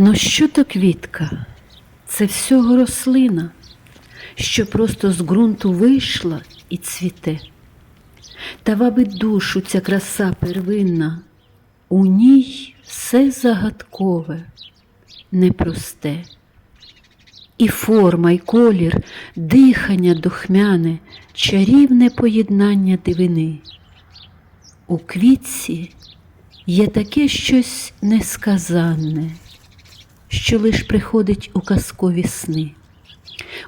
Ну що то квітка? Це всього рослина, що просто з ґрунту вийшла і цвіте. Та вабить душу ця краса первинна, у ній все загадкове, непросте. І форма, і колір, дихання духмяне, чарівне поєднання дивини. У квітці є таке щось несказанне, що лиш приходить у казкові сни.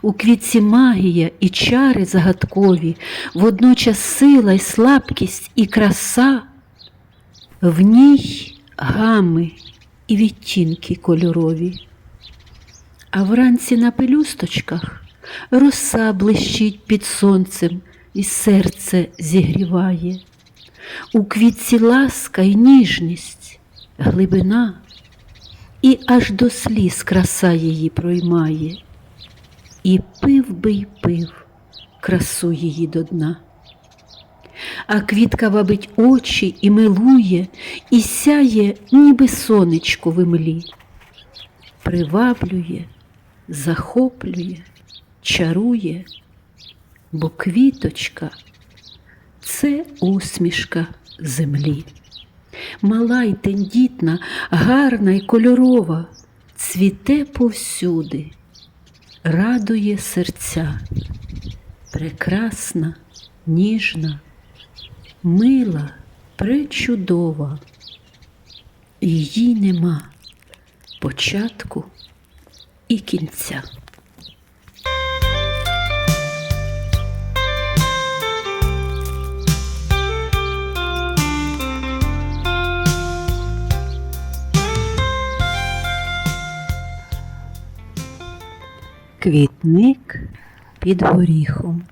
У квітці магія і чари загадкові, водночас сила й слабкість і краса, в ній гами і відтінки кольорові. А вранці на пелюсточках роса блищить під сонцем і серце зігріває. У квітці ласка й ніжність, глибина, і аж до сліз краса її проймає, і пив би й пив красу її до дна. А квітка вабить очі і милує, і сяє, ніби сонечко в імлі, приваблює, захоплює, чарує, бо квіточка це усмішка землі. Мала й тендітна, гарна й кольорова, цвіте повсюди, радує серця, прекрасна, ніжна, мила, пречудова, її нема початку і кінця. Квітник під горіхом,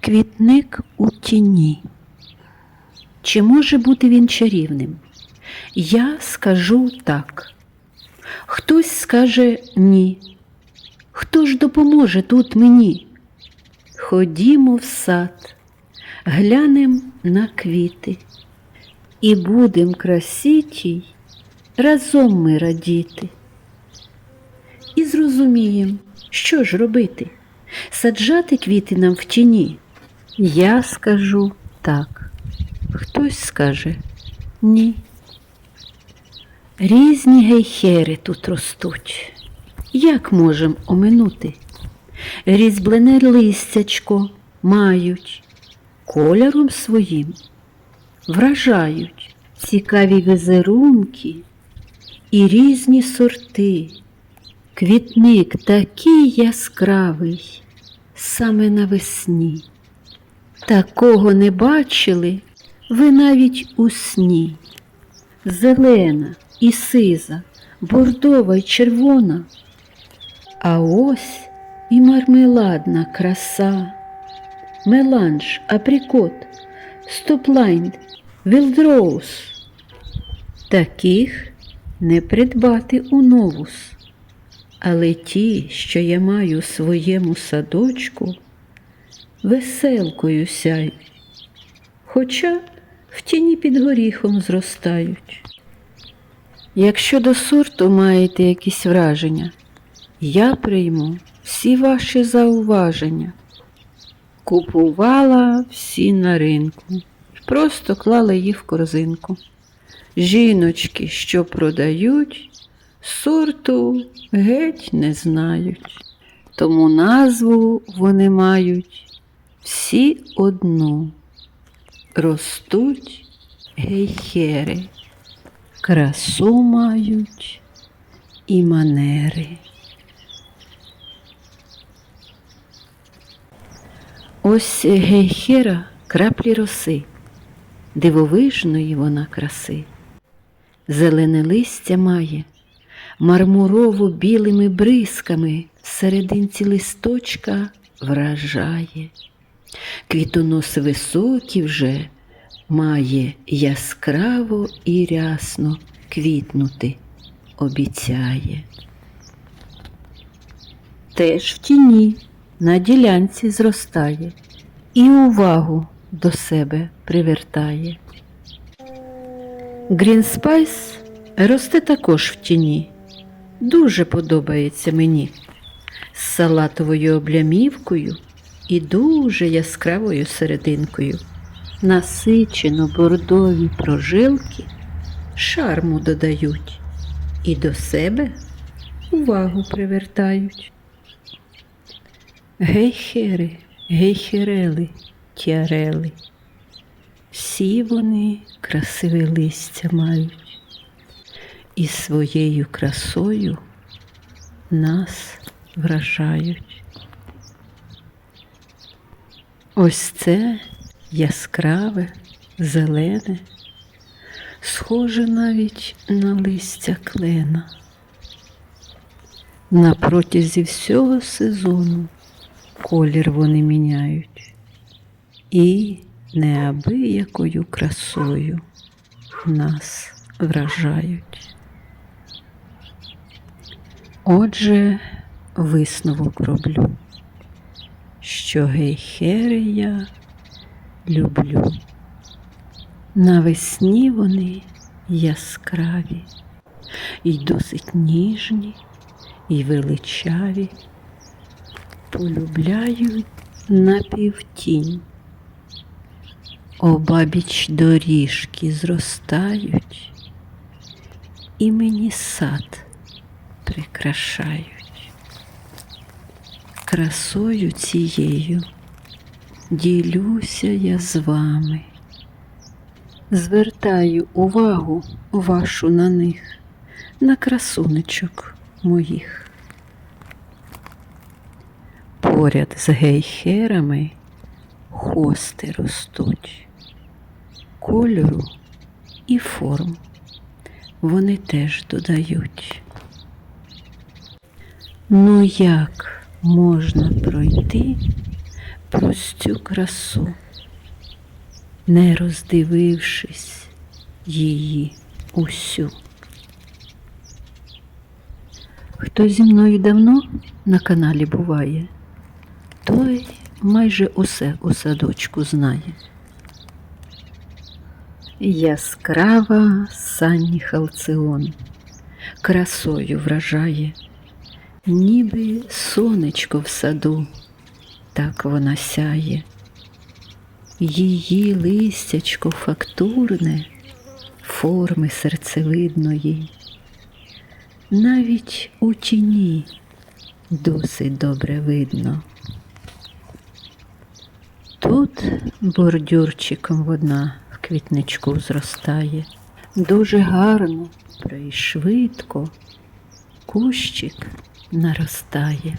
квітник у тіні. Чи може бути він чарівним? Я скажу так. Хтось скаже ні. Хто ж допоможе тут мені? Ходімо в сад, глянем на квіти, і будем красітій разом ми радіти. І зрозумієм, що ж робити? Саджати квіти нам в тіні? Я скажу так. Хтось скаже ні. Різні гейхери тут ростуть. Як можем оминути? Різьблене листячко мають, кольором своїм вражають цікаві візерунки і різні сорти. Квітник такий яскравий, саме навесні. Такого не бачили ви навіть у сні. Зелена і сиза, бордова й червона. А ось і мармеладна краса, меланж, априкот, стоплайнд, вілдроуз. Таких не придбати у новус. Але ті, що я маю у своєму садочку, веселкою сяють, хоча в тіні під горіхом зростають. Якщо до сорту маєте якісь враження, я прийму всі ваші зауваження. Купувала всі на ринку, просто клала їх в корзинку. Жіночки, що продають, сорту геть не знають, тому назву вони мають всі одну. Ростуть гейхери, красу мають і манери. Ось гейхера краплі роси, дивовижної вона краси. Зелене листя має, мармурово білими бризками серединці листочка вражає. Квітонос високий вже має яскраво і рясно квітнути обіцяє. Теж в тіні на ділянці зростає і увагу до себе привертає. Грінспайс росте також в тіні, дуже подобається мені. З салатовою облямівкою і дуже яскравою серединкою. Насичено бордові прожилки шарму додають і до себе увагу привертають. Гейхери, гейхерели, тіарели. Всі вони красиве листя мають і своєю красою нас вражають. Ось це яскраве, зелене, схоже навіть на листя клена. На протязі всього сезону колір вони міняють і неабиякою красою нас вражають. Отже, висновок роблю, що гейхери люблю. Навесні вони яскраві і досить ніжні і величаві, полюбляють напівтінь. Обабіч доріжки зростають, і мені сад прикрашають. Красою цією ділюся я з вами. Звертаю увагу вашу на них, на красунечок моїх. Поряд з гейхерами хости ростуть, кольору і форм вони теж додають. Ну як можна пройти проз цю красу, не роздивившись її усю? Хто зі мною давно на каналі буває, той майже усе у садочку знає. Яскрава санні халціон красою вражає, ніби сонечко в саду, так вона сяє. Її листячко фактурне, форми серцевидної, навіть у тіні досить добре видно. Тут бордюрчиком вона в квітничку зростає. Дуже гарно і швидко кущик наростає.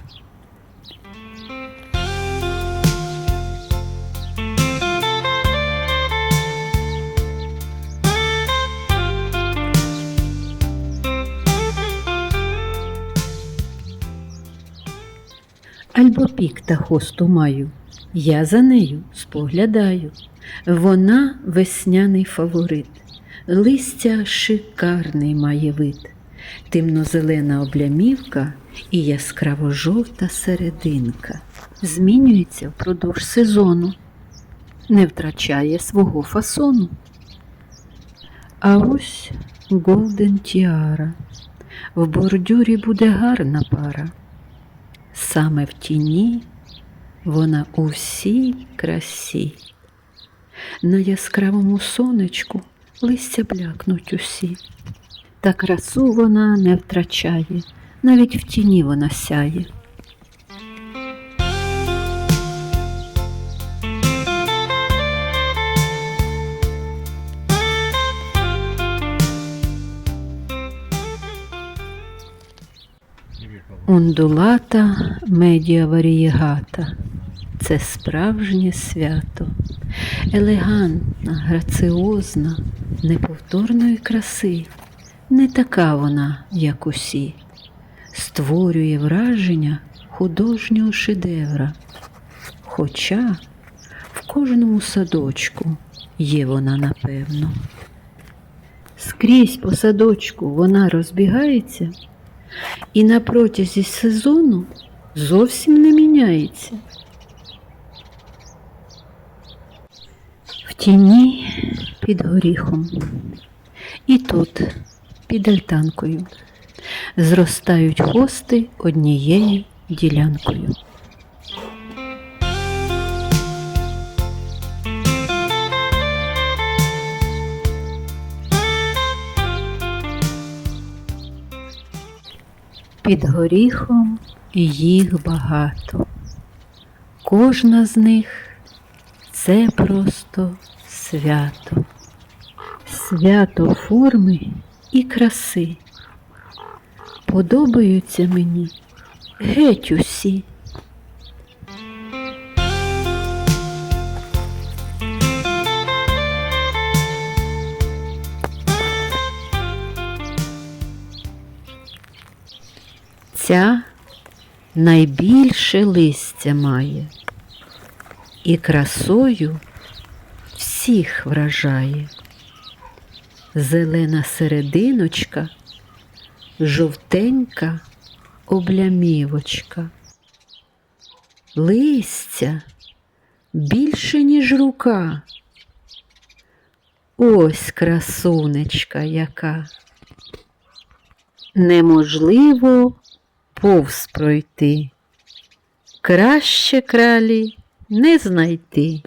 Альбо пік та хосту маю, я за нею споглядаю. Вона весняний фаворит, листя шикарний має вид, темно-зелена облямівка і яскраво-жовта серединка. Змінюється впродовж сезону, не втрачає свого фасону. А ось Голден Тіара. В бордюрі буде гарна пара. Саме в тіні вона у всій красі. На яскравому сонечку листя блякнуть усі. Та красу вона не втрачає, навіть в тіні вона сяє. Ондулата медіа варієгата. Це справжнє свято, елегантна, граціозна, неповторної краси, не така вона, як усі, створює враження художнього шедевра. Хоча в кожному садочку є вона напевно. Скрізь по садочку вона розбігається і на протязі сезону зовсім не міняється. В тіні під горіхом і тут під альтанкою. зростають хости однією ділянкою. Під горіхом їх багато. Кожна з них це просто свято. Свято форми і краси. Подобаються мені геть усі. Ця найбільше листя має і красою всіх вражає. Зелена серединочка, жовтенька облямівочка. Листя більше, ніж рука. Ось красунечка яка. Неможливо повз пройти. Краще кралі не знайти.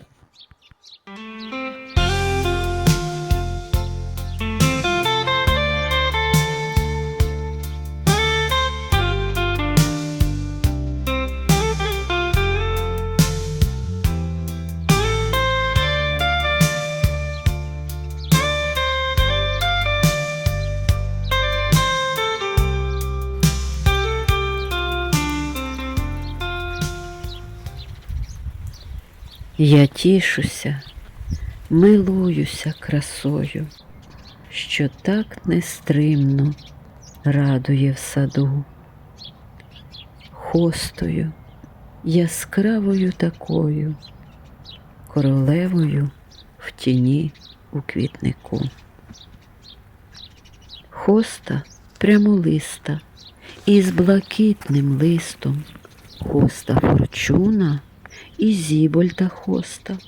Я тішуся, милуюся красою, що так нестримно радує в саду, хостою, яскравою такою, королевою в тіні у квітнику. Хоста прямолиста із блакитним листом, хоста форчуна і зібольта хоста,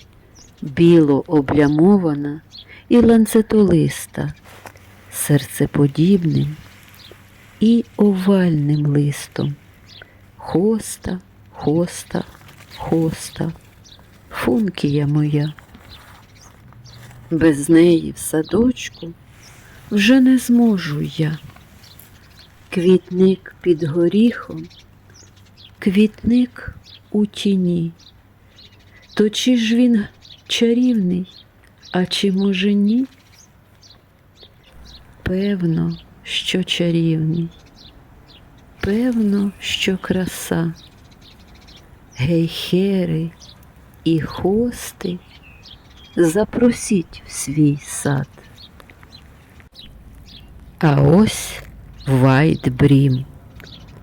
біло облямована і ланцетолиста, серцеподібним і овальним листом. Хоста, хоста, хоста, функія моя. Без неї в садочку вже не зможу я. Квітник під горіхом, квітник у тіні. То чи ж він чарівний, а чи може ні? Певно, що чарівний, певно, що краса, гейхери і хости запросіть в свій сад. А ось Вайтбрім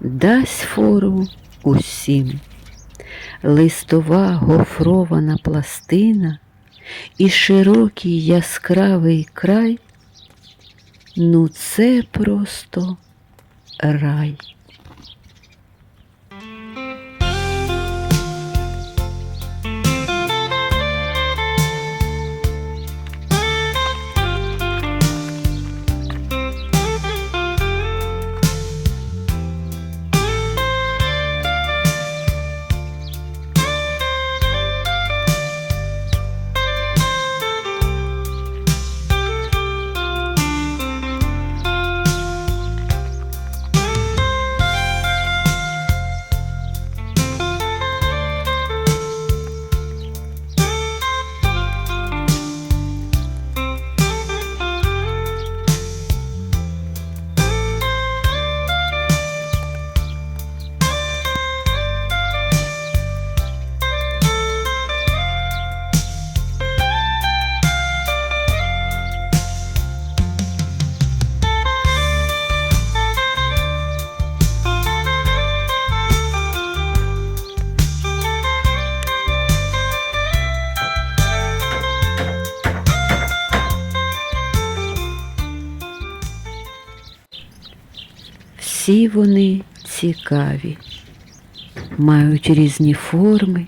дасть фору усім. Листова гофрована пластина і широкий яскравий край, ну це просто рай. Всі вони цікаві, мають різні форми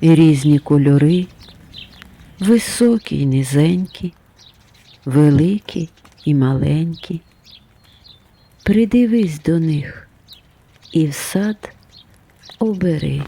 і різні кольори, високі й низенькі, великі і маленькі. придивись до них і в сад обери.